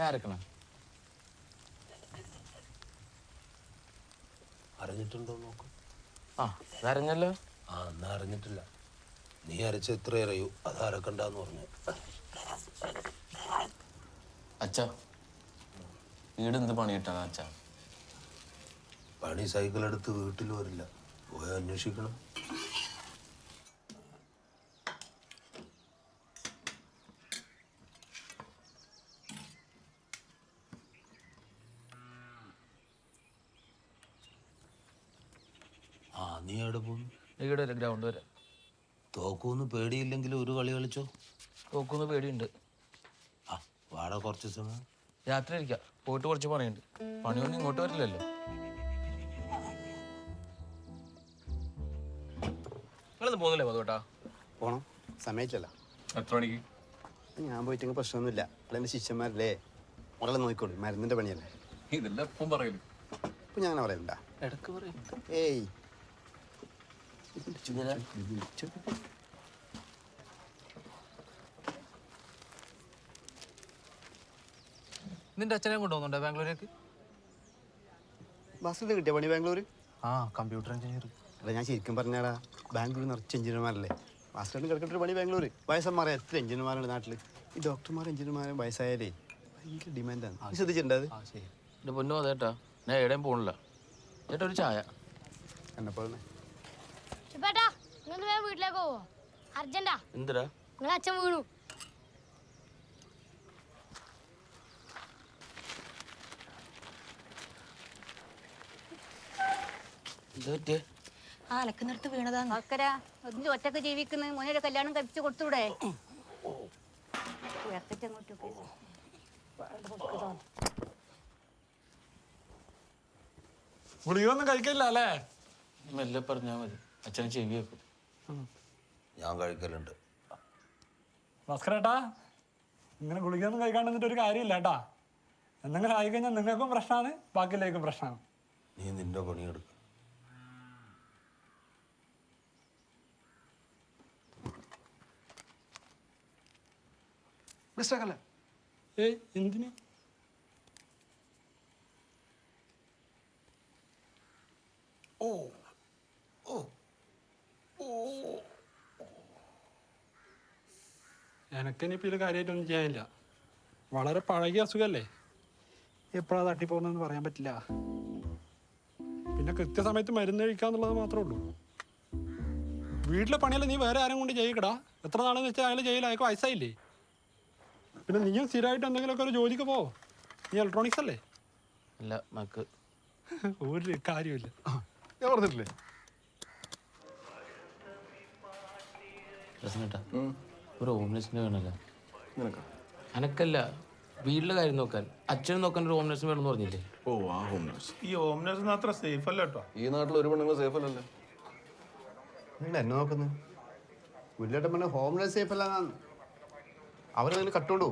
ഞാൻ അരക്കണ അറിഞ്ഞിട്ടുണ്ടോ നോക്ക്. ആ അതറിഞ്ഞല്ലോ. ആ എന്നാ അറിഞ്ഞിട്ടില്ല. നീ അരച്ച എത്ര അറിയൂ അത് അരക്കണ്ടെന്ന് പറഞ്ഞു. അച്ഛ വീട് എന്ത് പണി കിട്ടാണ് അച്ഛ? പണി സൈക്കിൾ എടുത്ത് വീട്ടിൽ വരില്ല. പോയി അന്വേഷിക്കണം ആ നീ എവിടെ ഇവിടെ വരെ ഗ്രൗണ്ട് വരെ. തോക്കൂന്ന് പേടിയില്ലെങ്കിൽ ഒരു കളി കളിച്ചോ? തോക്കൂന്ന് പേടിയുണ്ട്. ആ വാട കുറച്ച് സമയം. രാത്രി ഇരിക്കാം പോയിട്ട് കുറച്ച് പണിയുണ്ട്. പണിയൊന്നും ഇങ്ങോട്ട് വരില്ലല്ലോ. നിങ്ങളൊന്നും പോകുന്നില്ലേ മധുട്ടാ പോണം. സമയത്തില്ല എത്ര മണിക്ക്? ഞാൻ പോയിട്ടെങ്കിൽ പ്രശ്നമൊന്നുമില്ല. അവിടെ എന്റെ ശിഷ്യന്മാരല്ലേ? മുകളെ നോക്കിക്കോളൂ. മരുന്നിന്റെ പണിയല്ലേ? ഇതെല്ലാം എപ്പം പറയൽ? ഇപ്പം ഞാൻ അങ്ങനെ പറയണ്ട ഇടയ്ക്ക് പറയും ഏയ്. നിന്റെ അച്ഛനെ കൊണ്ടുപോകുന്നുണ്ടോ ബാംഗ്ലൂരേക്ക് ബസ്സിൽ കിട്ടിയ? പണി ബാംഗ്ലൂർ ആ കമ്പ്യൂട്ടർ എഞ്ചിനീയർ അല്ല ഞാൻ ശരിക്കും പറഞ്ഞാടാ ബാംഗ്ലൂർ നിറച്ച് എഞ്ചിനീയർമാരല്ലേ? ബസ്സിലാണ് കിടക്കേണ്ട ഒരു പണി ബാംഗ്ലൂർ വയസ്സന്മാരെ എത്ര എഞ്ചിനീയർമാരുണ്ട് നാട്ടിൽ ഈ ഡോക്ടർമാർ എഞ്ചിനീയർമാരും വയസ്സായാലേ ഭയങ്കര ഡിമാൻഡാണ് ശ്രദ്ധിച്ചിട്ടുണ്ട് അത്? എന്റെ പൊന്നു അതേട്ടാ ഞാൻ എവിടെയും പോകണില്ല ചേട്ടാ ഒരു ചായ. എന്നെപ്പോലെ ചുപ്പേട്ടാ നിങ്ങൾ വേഗം വീട്ടിലേക്ക് പോവോ. അർജന്റാ. എന്തിനാ? നിങ്ങളെ അച്ഛൻ വീണു. എന്താ പറ്റിയേ? ആ അലക്കുന്നിടത്ത് വീണതാണ് മക്കര ഒന്ന് ഒറ്റയ്ക്ക് ജീവിക്കുന്ന? മോനൊരു കല്യാണം കഴിച്ചു കൊടുത്തൂടെ? ഗുളികയൊന്നും കഴിക്കില്ല അല്ലേ? മെല്ലെ പറഞ്ഞാ മതി. അച്ഛനെ ചെവി വെക്കും ഞാൻ കഴിക്കലുണ്ട്. ഭാസ്കരേട്ടാ ഇങ്ങനെ ഗുളികയൊന്നും കഴിക്കാണ്ട് നിന്നിട്ട് ഒരു കാര്യമില്ല കേട്ടാ. എന്തെങ്കിലും ആയിക്കഴിഞ്ഞാൽ നിങ്ങൾക്കും പ്രശ്നമാണ് ബാക്കിയിലേക്കും പ്രശ്നമാണ്. നീ നിന്റെ പണിയെടുക്ക മിസ്റ്റേക്കല്ലേ ഏയ് എന്തിന്? എനക്കിനിപ്പോൾ ഇത് കാര്യമായിട്ടൊന്നും ചെയ്യാനില്ല. വളരെ പഴകിയ അസുഖമല്ലേ എപ്പോഴാണ് തട്ടിപ്പോകുന്നതെന്ന് പറയാൻ പറ്റില്ല. പിന്നെ കൃത്യസമയത്ത് മരുന്ന് കഴിക്കാന്നുള്ളത് മാത്രമേ ഉള്ളൂ. വീട്ടിലെ പണിയല്ല നീ വേറെ ആരും കൊണ്ട് ചെയ്യിക്കടാ? എത്ര നാളെന്ന് വെച്ചാൽ അയാൾ ചെയ്യില്ല അയാൾക്ക് വയസ്സായില്ലേ? പിന്നെ നീയും സ്ഥിരമായിട്ട് എന്തെങ്കിലുമൊക്കെ ഒരു ജോലിക്ക് പോ. നീ ഇലക്ട്രോണിക്സ് അല്ലേ? ഇല്ല മക്ക്. ഒരു കാര്യമില്ല ഞാൻ പറഞ്ഞിട്ടില്ലേ? പ്രശ്നട്ടാ ഒരു ഹോംലെസ്സിന് വേണമല്ലോ അനക്കല്ല വീട്ടിലെ കാര്യം നോക്കാൻ. അച്ഛനും നോക്കാൻ ഒരു ഹോംലെസ്സിന് വേണമെന്ന് പറഞ്ഞില്ലേ? ഓ ആ ഹോം നേഴ്സ് ഈ ഹോം നേഴ്സ് അത്ര സേഫ് അല്ല കേട്ടോ. ഈ നാട്ടിൽ ഒരു പെണ്ണുങ്ങൾ സേഫ് അല്ലല്ലേ. നിങ്ങൾ എന്നെ നോക്കുന്നത് പുല്ലേട്ടൻ പറഞ്ഞ ഹോംലെസ് സേഫ് അല്ല അവരതിന് കട്ടുണ്ടോ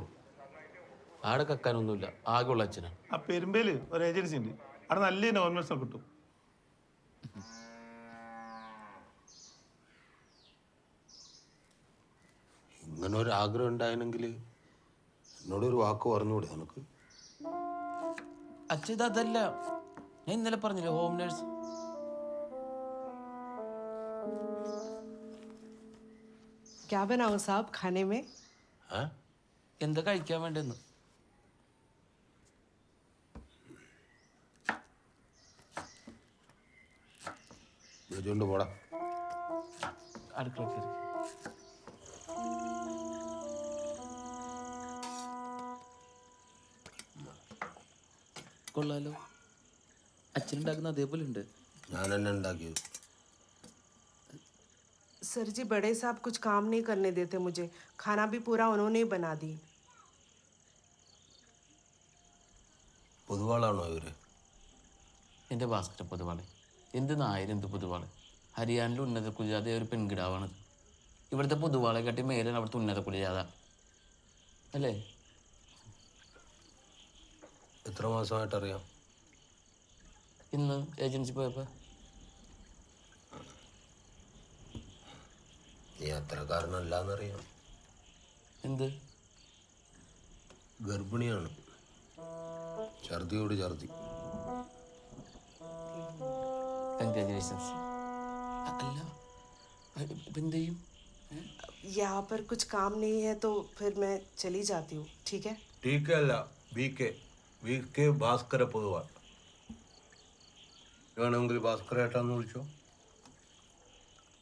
ആടെ കക്കാനൊന്നുമില്ല. ആകെയുള്ള അച്ഛനാണ് ആ പെരുമ്പേൽ ഒരു ഏജൻസി ഉണ്ട്. അവിടെ നല്ല ഹോം നേഴ്സിനെ കിട്ടും. ഇങ്ങനെ ഒരു ആഗ്രഹം ഉണ്ടായിരുന്നെങ്കിൽ എന്നോടൊരു വാക്ക് പറഞ്ഞുകൂടെ നിനക്ക് അച്ഛൻ ഇത് അതല്ല ഞാൻ ഇന്നലെ പറഞ്ഞില്ലേ ഹോം നേഴ്സ് क्या बनाऊं साहब खाने में ഏ എന്താ കഴിക്കാൻ വേണ്ടെന്ന് വെച്ചുകൊണ്ട് പോടാ അടുക്കള കയറി കൊള്ളാലോ അച്ഛനുണ്ടാക്കുന്ന അതേപോലെ ഉണ്ട് ഞാൻ തന്നെ ഉണ്ടാക്കിയത് सर जी बड़े साहब कुछ काम नहीं करने देते मुझे खाना भी पूरा उन्होंने ही बना दी പൊതുവാളാണോ ഇവര് എൻ്റെ ഭാസ്കര പൊതുവാള് എന്ത് നായർ എന്ത് പൊതുവാള് ഹരിയാനയിലെ ഉന്നത കുലജാത ഒരു പെൺകിടാവാണത് ഇവിടുത്തെ പൊതുവാളെ കാട്ടി മേലാണ് അവിടുത്തെ ഉന്നത കുലജാത അല്ലേ എത്ര മാസമായിട്ട് അറിയാം ഇന്ന് ഏജൻസി പോയപ്പോൾ നീ അത്രക്കാരനല്ലാന്നറിയാം എന്ത് ഗർഭിണിയാണ് ഛർദിയോട് ഛർദി കൺഗ്രാജുലേഷൻസ് അല്ല ഇപ്പം എന്ത് ചെയ്യും ഏ? यहाँ पर कुछ काम नहीं है तो फिर मैं चली जाती हूँ ठीक है ടി കെ അല്ല V K V K Bhaskara Poduval വേണമെങ്കിൽ ഭാസ്കര ഏട്ടാന്ന് വിളിച്ചോ?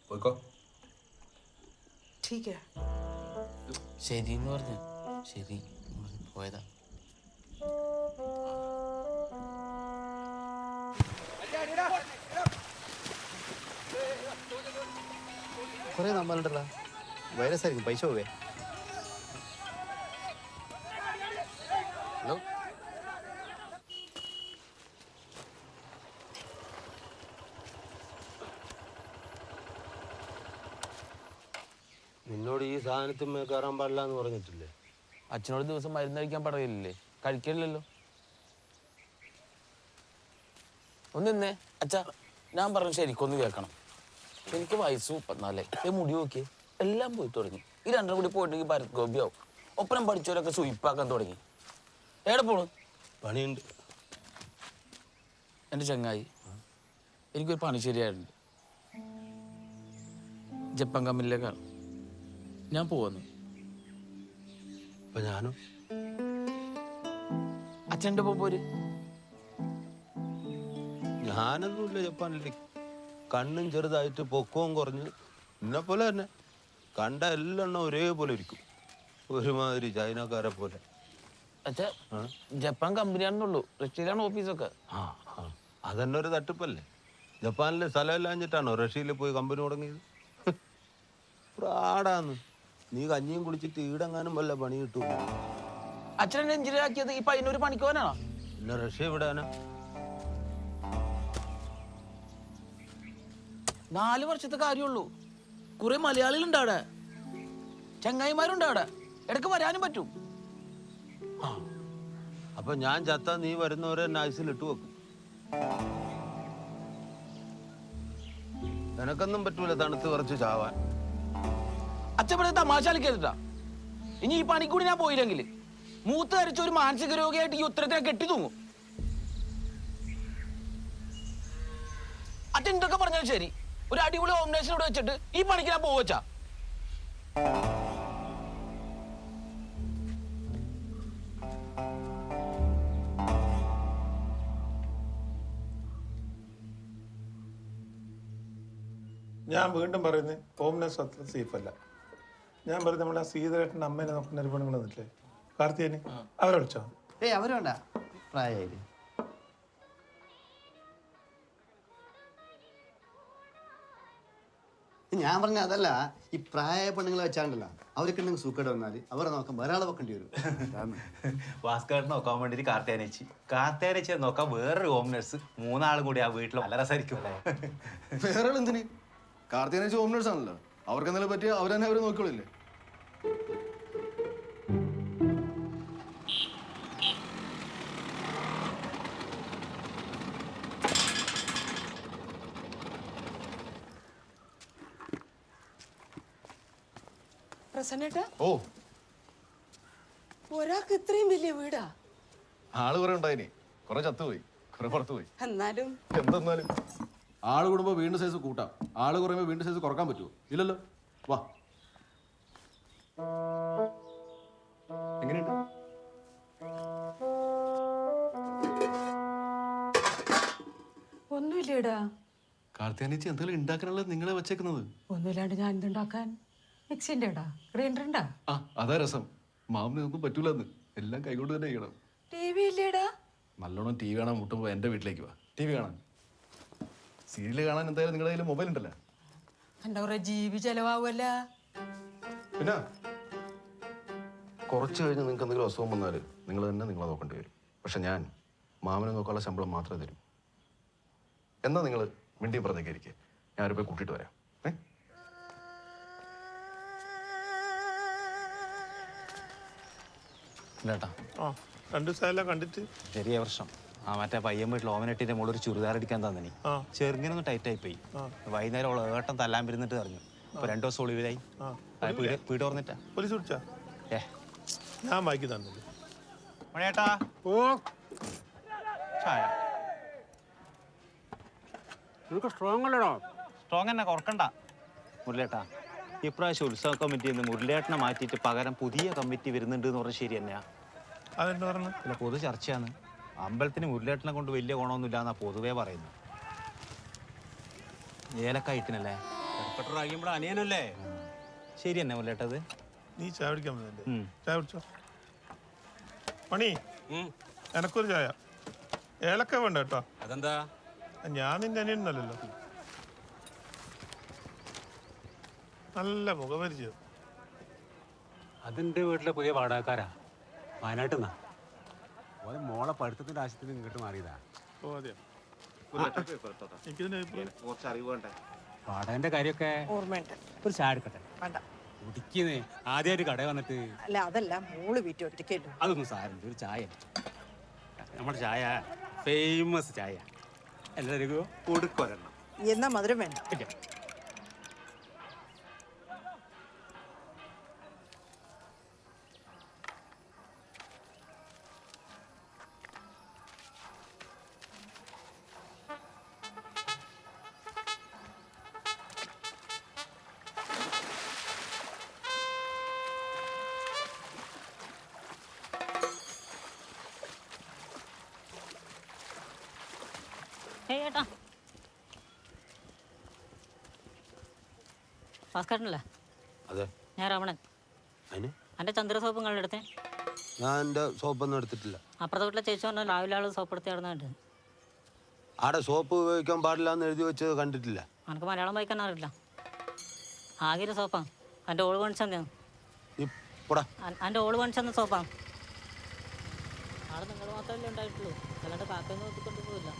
പോയിക്കോ. ശരി എന്ന് പറഞ്ഞു. ശരി. പോയതാ. കുറേ നമ്മളുണ്ടല്ലോ വൈറസ് ആയിരിക്കും. പൈസ പോവേ. നിന്നോട് ഈ സാധനത്തിന്മേ കയറാൻ പാടില്ല എന്ന് പറഞ്ഞിട്ടില്ലേ? അച്ഛനോട് ദിവസം മരുന്ന് കഴിക്കാൻ പറയില്ലേ കഴിക്കില്ലല്ലോ ഒന്നിന്നേ അച്ഛ ഞാൻ പറഞ്ഞു ശരിക്കൊന്ന് കേൾക്കണം. എനിക്ക് വയസ്സ് മുപ്പത്തിനാലേ. ഈ മുടി നോക്കി എല്ലാം പോയി തുടങ്ങി. ഈ രണ്ടും കൂടി പോയിട്ടെങ്കിൽ ഭരത് ഗോപിയാവും ഒപ്പനം പഠിച്ചവരൊക്കെ സുയിപ്പാക്കാൻ തുടങ്ങി. എവിടെ പോണു? പണിയുണ്ട്. എന്റെ ചങ്ങായി എനിക്കൊരു പണി ശരിയായിട്ടുണ്ട്. ജപ്പാൻ കമ്പനിയിലേക്കാണ്. ഞാൻ പോവാന്ന്. അപ്പൊ ഞാനും. അച്ഛന്റെ പോര്. ഞാനൊന്നുമില്ല ജപ്പാനിൽ കണ്ണും ചെറുതായിട്ട് പൊക്കവും കുറഞ്ഞ് എന്നെ പോലെ തന്നെ. കണ്ട എല്ലെണ്ണം ഒരേപോലെ ഇരിക്കും. ഒരുമാതിരി ചൈനക്കാരെ പോലെ. അച്ഛാ ജപ്പാൻ കമ്പനിയാണെന്നുള്ളൂ റഷ്യയിലാണ് ഓഫീസൊക്കെ. ആ ആ. അതന്നെ ഒരു തട്ടിപ്പല്ലേ? ജപ്പാനിലെ സ്ഥലം സ്ഥലമില്ലാഞ്ഞിട്ടാണോ റഷ്യയിൽ പോയി കമ്പനി തുടങ്ങിയത്? പ്രാടാന്ന്. നീ കഞ്ഞിയും കുളിച്ച് ഈടെങ്ങാനും വല്ല പണി കിട്ടൂ അച്ഛനെ എഞ്ചിനീയറാക്കിയത് ഈ പയ്യനൊരു പണിക്കോനാണോ? പിന്നെ റഷ്യ വിടാനാ നാല് വർഷത്തെ കാര്യമുള്ളൂ. കുറെ മലയാളികളുണ്ട് അവിടെ. ചങ്ങായിമാരുണ്ട് അവിടെ. ഇടയ്ക്ക് വരാനും പറ്റും. അപ്പൊ ഞാൻ ചത്ത നീ വരുന്നവരെ നൈസിൽ ഇട്ട് വെക്കും. നിനക്കൊന്നും പറ്റൂല തണുത്ത് കുറച്ച് ചാവാൻ. ഇവിടെ തമാശ കളിക്കരുതാ ഇനി ഈ പണിക്കൂടി ഞാൻ പോയില്ലെങ്കിൽ മൂത്ത് ധരിച്ച ഒരു മാനസിക രോഗിയായിട്ട് ഈ ഉത്തരത്തിനെ കെട്ടി തൂങ്ങും അച്ഛൻ എന്തൊക്കെ പറഞ്ഞാലും ശരി. ഒരു അടിപൊളി കോമ്പിനേഷൻ ഇവിടെ വെച്ചിട്ട് ഈ പണിക്ക് ഞാൻ പോവച്ചാ ഞാൻ വീണ്ടും പറയുന്നത് ഹോംനെസ് അത്ര സേഫ് അല്ല. ഞാൻ പറയുന്നത് നമ്മളെ ആ സീതരേട്ടന്റെ അമ്മേനെ നോക്കുന്ന ഒരു പെണ്ണുങ്ങൾ വന്നിട്ടില്ലേ? കാർത്തികന് അവരെ വിളിച്ചോ? ഏയ് അവർ വേണ്ട. പ്രായമായില്ലേ? ഞാൻ പറഞ്ഞ അതല്ല ഈ പ്രായ പെണ്ണുങ്ങളെ വെച്ചാണ്ടല്ല. അവർക്ക് ഉണ്ടെങ്കിൽ സൂക്കേട് വന്നാൽ അവരെ നോക്കാൻ വേറെ ആളെ വെക്കേണ്ടി വരും. അതാണ്. നോക്കാൻ വേണ്ടിട്ട് കാർത്തേനച്ചി കാർത്തേനച്ചി നോക്കാൻ വേറൊരു ഹോം നഴ്സ് മൂന്നാളും കൂടി ആ വീട്ടിൽ നല്ല രസമായിരിക്കും അല്ലേ? വേറെ എന്തിന് കാർത്തികനെ ഹോം നേഴ്സ് ആണല്ലോ. അവർക്ക് എന്തെങ്കിലും പറ്റിയ അവരെന്നെ അവരെ നോക്കിക്കോളില്ലേ? പ്രസന്നേട്ടാ ഓ. ഒരാൾക്ക് ഇത്രയും വലിയ വീടാ. ആൾ കുറെ ഉണ്ടായിനി. കുറെ ചത്തുപോയി. കുറെ പുറത്തുപോയി എന്നാലും. എന്തെന്നാലും. ആൾ കൂടുമ്പോ വീണ്ടും സൈസ് കൂട്ടാം. ആൾ കുറയുമ്പോ വീണ്ടും സൈസ് കുറയ്ക്കാൻ പറ്റുമോ ഇല്ലല്ലോ. വാ. എങ്ങനെയുണ്ട്? ഒന്നുമില്ലേടാ. കാർത്തിയാനിച്ച് എന്തെങ്കിലും ഉണ്ടാക്കാനുള്ളത് നിങ്ങളെ വെച്ചേക്കുന്നത്? ഒന്നുമില്ലാണ്ട് ഞാൻ എന്തുണ്ടാക്കാൻ? മിക്സിന്റെ ആ അതാ രസം. മാമിന് ഒന്നും പറ്റൂലെന്ന്. എല്ലാം കൈകൊണ്ട് തന്നെ ചെയ്യണം. ടി വി ഇല്ലേടാ? നല്ലോണം ടി വി കാണാൻ മുട്ടുമ്പോൾ എന്റെ വീട്ടിലേക്ക് വാ. ടി വി കാണാൻ. സീരിയൽ കാണാൻ എന്തായാലും നിങ്ങളുടെ കയ്യിൽ മൊബൈൽ ഉണ്ടല്ലോ. എന്റെ കുറെ ജീവി ചെലവാകുമല്ല പിന്നെ? കുറച്ച് കഴിഞ്ഞ് നിങ്ങൾക്ക് എന്തെങ്കിലും അസുഖം വന്നാൽ നിങ്ങൾ തന്നെ നിങ്ങളെ നോക്കേണ്ടി വരും. പക്ഷെ ഞാൻ മാമനെ നോക്കാനുള്ള ശമ്പളം മാത്രമേ തരും. എന്നാ നിങ്ങൾ മിണ്ടി പറഞ്ഞേക്കായിരിക്കും ഞാൻ ഞാൻ പോയി കൂട്ടിയിട്ട് വരാം. ഏ ഇല്ലേട്ടാ ആ രണ്ട് കണ്ടിട്ട്. ചെറിയ വർഷം ആ മറ്റേ പയ്യൻ വീട്ടിൽ ഓമനട്ടിന്റെ മുകളിൽ ഒരു ചുരിദാർ അടിക്കാൻ തന്നെ ആ. ചെറുങ്ങനെ ടൈറ്റ് ആയി പോയി വൈകുന്നേരം ഉള്ള ഏട്ടം തല്ലാൻ പിരുന്നിട്ട് പറഞ്ഞു അപ്പൊ രണ്ടു ദിവസം ഒളിവിലായി. വീട് പോലീസ് വിളിച്ചാ ഏ. ഞാൻ വായിക്കി തന്നത് മണിയേട്ടാ ഓ. ചായ. നിനക്ക് സ്ട്രോങ് അല്ലടോ. സ്ട്രോങ് തന്നെ കുറക്കണ്ട. മുരളിയേട്ടാ ഇപ്രാവശ്യം ഉത്സവ കമ്മിറ്റിയിൽ നിന്ന് മുരളിയേട്ടനെ മാറ്റിയിട്ട് പകരം പുതിയ കമ്മിറ്റി വരുന്നുണ്ട് എന്ന് പറഞ്ഞാൽ ശരി തന്നെയാ അതെന്താ പറഞ്ഞു? അല്ല പൊതു ചർച്ചയാണ്. അമ്പലത്തിന് മുരളിയേട്ടനെ കൊണ്ട് വലിയ ഗുണമൊന്നുമില്ല എന്നാ പൊതുവേ പറയുന്നു ഏലക്കായിട്ടിനല്ലേ അനിയനല്ലേ? ശരി തന്നെ മുരളിയേട്ടത് നീ ചായ പിടിക്കാൻ വന്നല്ലേ ചായ കുടിച്ചോ? മണി എനക്കൊരു ചായ. ഏലക്ക വേണ്ട കേട്ടോ. അതെന്താ? ഞാൻ നിന്റെ അനിയനല്ലോ നല്ല മുഖപരിചയം. അതെന്റെ വീട്ടിലെ പുതിയ വാടകക്കാരാ. വയനാട്ടിൽ നിന്നാ മോളെ പഠിത്തത്തിന്റെ ആവശ്യത്തിന് ഇങ്ങോട്ട് മാറിയതാ. ഓ അതെയോ? എനിക്കിതിന്റെ അഭിപ്രായം വാടകന്റെ കാര്യമൊക്കെ ഓർമ്മയുണ്ട്. ഒരു ചായ എടുക്കട്ടെ? വേണ്ട. കുടിക്കുന്നേ ആദ്യമായിട്ട് കട വന്നിട്ട് അല്ല അതല്ല മോൾ വീട്ടിൽ ഒറ്റയ്ക്കല്ലോ അതൊന്നും സാരമില്ല ഒരു ചായ. നമ്മുടെ ചായ ഫേമസ് ചായ. എല്ലാവർക്കും കൊടുക്കൊരെണ്ണം. എന്നാ മധുരം വേണ്ട. ഭാസ്കരനല്ലേ? അതെ. ഞാൻ രമണൻ. അതിന് എന്റെ ചന്ദ്ര സോപ്പ് നിങ്ങളുടെ അടുത്തേ ഞാൻ എന്റെ സോപ്പൊന്നും എടുത്തിട്ടില്ല. അപ്പുറത്തെ വീട്ടിലെ ചേച്ചി പറഞ്ഞാൽ രാവിലെ ആൾ സോപ്പ് എടുത്ത് ആടെ സോപ്പ് ഉപയോഗിക്കാൻ പാടില്ല എന്ന് എഴുതി വെച്ചത് കണ്ടിട്ടില്ല. എനിക്ക് മലയാളം വായിക്കാൻ അറിയില്ല. ആകെ ഒരു സോപ്പാണ് എന്റെ ഓൾ പണിച്ചെന്ന് ഈ പോടാ. എന്റെ ഓൾ പണിച്ചെന്ന സോപ്പാണ് ആൾ നിങ്ങൾ മാത്രമല്ലേ ഉണ്ടായിട്ടുള്ളൂ. അല്ലാണ്ട് കാക്കയൊന്നും നോക്കിക്കൊണ്ട് പോയില്ല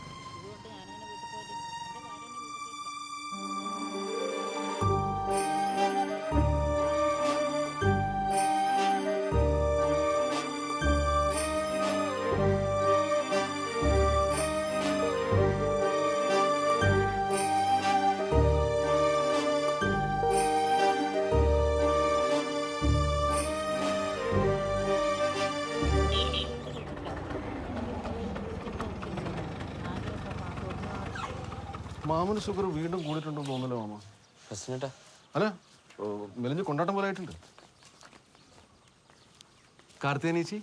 മാമന് ഷുഗർ വീണ്ടും കൂടിയിട്ടുണ്ടെന്ന് തോന്നല്ലോ മാമ. പ്രശ്നട്ടാ അല്ല മെലിഞ്ഞ് കൊണ്ടാട്ടം പോലെ ആയിട്ടുണ്ട്. കാർത്തിയാനീച്ചി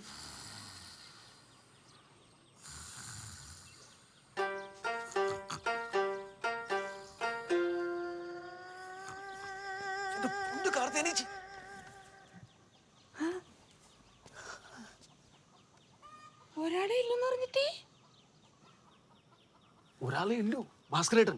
ഒരാളെ ഇല്ലെന്ന് പറഞ്ഞിട്ടേ? ഒരാളെ ഉള്ളൂ ഭാസ്കരേട്ടൻ.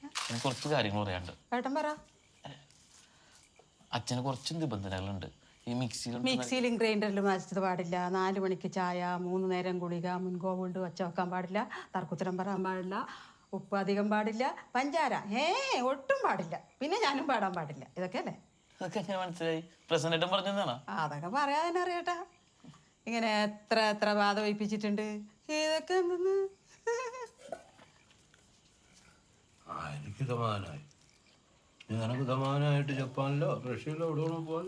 എനിക്ക് കുറച്ച് കാര്യങ്ങൾ പറയാനുണ്ട്. ഏട്ടൻ പറ. അച്ഛന് കുറച്ച് നിബന്ധനകളുണ്ട്. ഈ മിക്സിയിൽ മിക്സിയിലും ഗ്രൈൻഡറിലും അരച്ചത് പാടില്ല. നാല് മണിക്ക് ചായ മൂന്ന് നേരം ഗുളിക മുൻകോ കൊണ്ട് വച്ച വെക്കാൻ പാടില്ല തർക്കുത്തരം പറയാൻ പാടില്ല ഉപ്പ് അധികം പാടില്ല പഞ്ചാര ഏ ഒട്ടും പാടില്ല. പിന്നെ ഞാനും പാടാൻ പാടില്ല. ഇതൊക്കെ അല്ലേ? അതൊക്കെ എങ്ങനെ മനസ്സിലായി? പ്രസന്റേറ്റം പറഞ്ഞതാണ് ആ, അതൊക്കെ പറയാൻ തന്നെ അറിയട്ടാ ഇങ്ങനെ എത്ര എത്ര ബാധ വയ്പ്പിച്ചിട്ടുണ്ട് ഇതൊക്കെ എന്തെന്ന് ആ എനിക്ക് സമാധാനമായി. നിനക്ക് സമാധാനമായിട്ട് ജപ്പാനിലോ റഷ്യയിലോ എവിടെ വേണോ പോകാൻ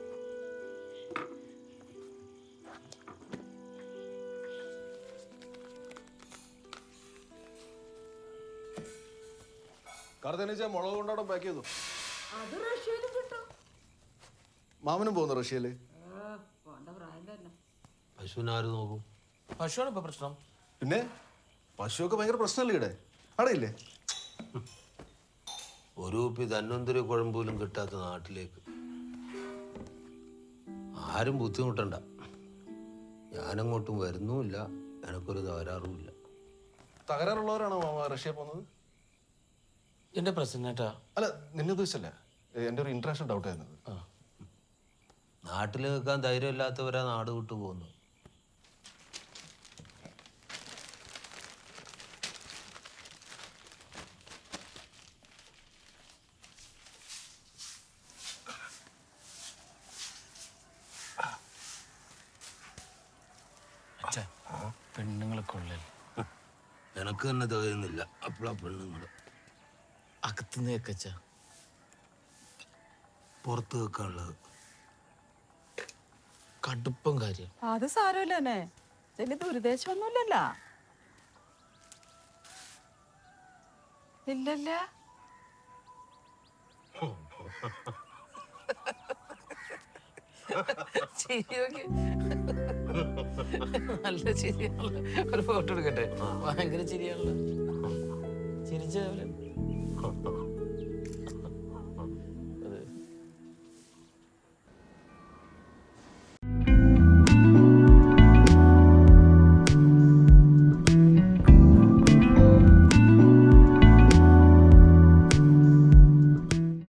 കാർത്തേനീച്ച മുളക് കൊണ്ടോടെ പാക്ക് ചെയ്തു. അത് റഷ്യയിലും കിട്ടും. മാമനും പോകുന്നു റഷ്യയിൽ. പശുവിനെ ആര് നോക്കും? പശുവാണ് ഇപ്പൊ പ്രശ്നം. പിന്നെ? പശുവൊക്കെ ഭയങ്കര പ്രശ്നമല്ലേ ഇവിടെ? അടയില്ലേ ഇല്ലേ ഒരു കുപ്പി ധന്വന്തരി കുഴമ്പോലും കിട്ടാത്ത നാട്ടിലേക്ക്. ആരും ബുദ്ധിമുട്ടണ്ട. ഞാനങ്ങോട്ടും വരുന്നുമില്ല. എനക്കൊരു തകരാറുമില്ല. തകരാറുള്ളവരാണോ മാമ റഷ്യ പോകുന്നത്? എന്റെ പ്രസന്നേട്ടാ അല്ല നിന്നെ ഉദ്ദേശിച്ചല്ല? എന്റെ ഒരു ഇന്റർനാഷണൽ ഡൗട്ട് ആയിരുന്നു നാട്ടിൽ നിൽക്കാൻ ധൈര്യമില്ലാത്തവരാ നാട് വിട്ടു പോകുന്നു പെണ്ണുങ്ങളൊക്കെ ഉള്ളല്ലേ? എനക്ക് തന്നെ തോന്നുന്നില്ല അപ്പോഴാ പെണ്ണുങ്ങൾ അകത്തുനിന്ന് കേക്കച്ച. പുറത്ത് വെക്കാനുള്ളത് കടുപ്പം കാര്യം. അത് സാരമില്ല തന്നെ. ചെല്ലി ദുരുദ്ദേശമൊന്നുമില്ലല്ല ഇല്ലല്ല. ചിരിയൊക്കെ നല്ല ചിരിയാണല്ലോ. ഒരു ഫോട്ടോ എടുക്കട്ടെ. ഭയങ്കര ചിരിയാണല്ലോ. ചിരിച്ച Oh, oh.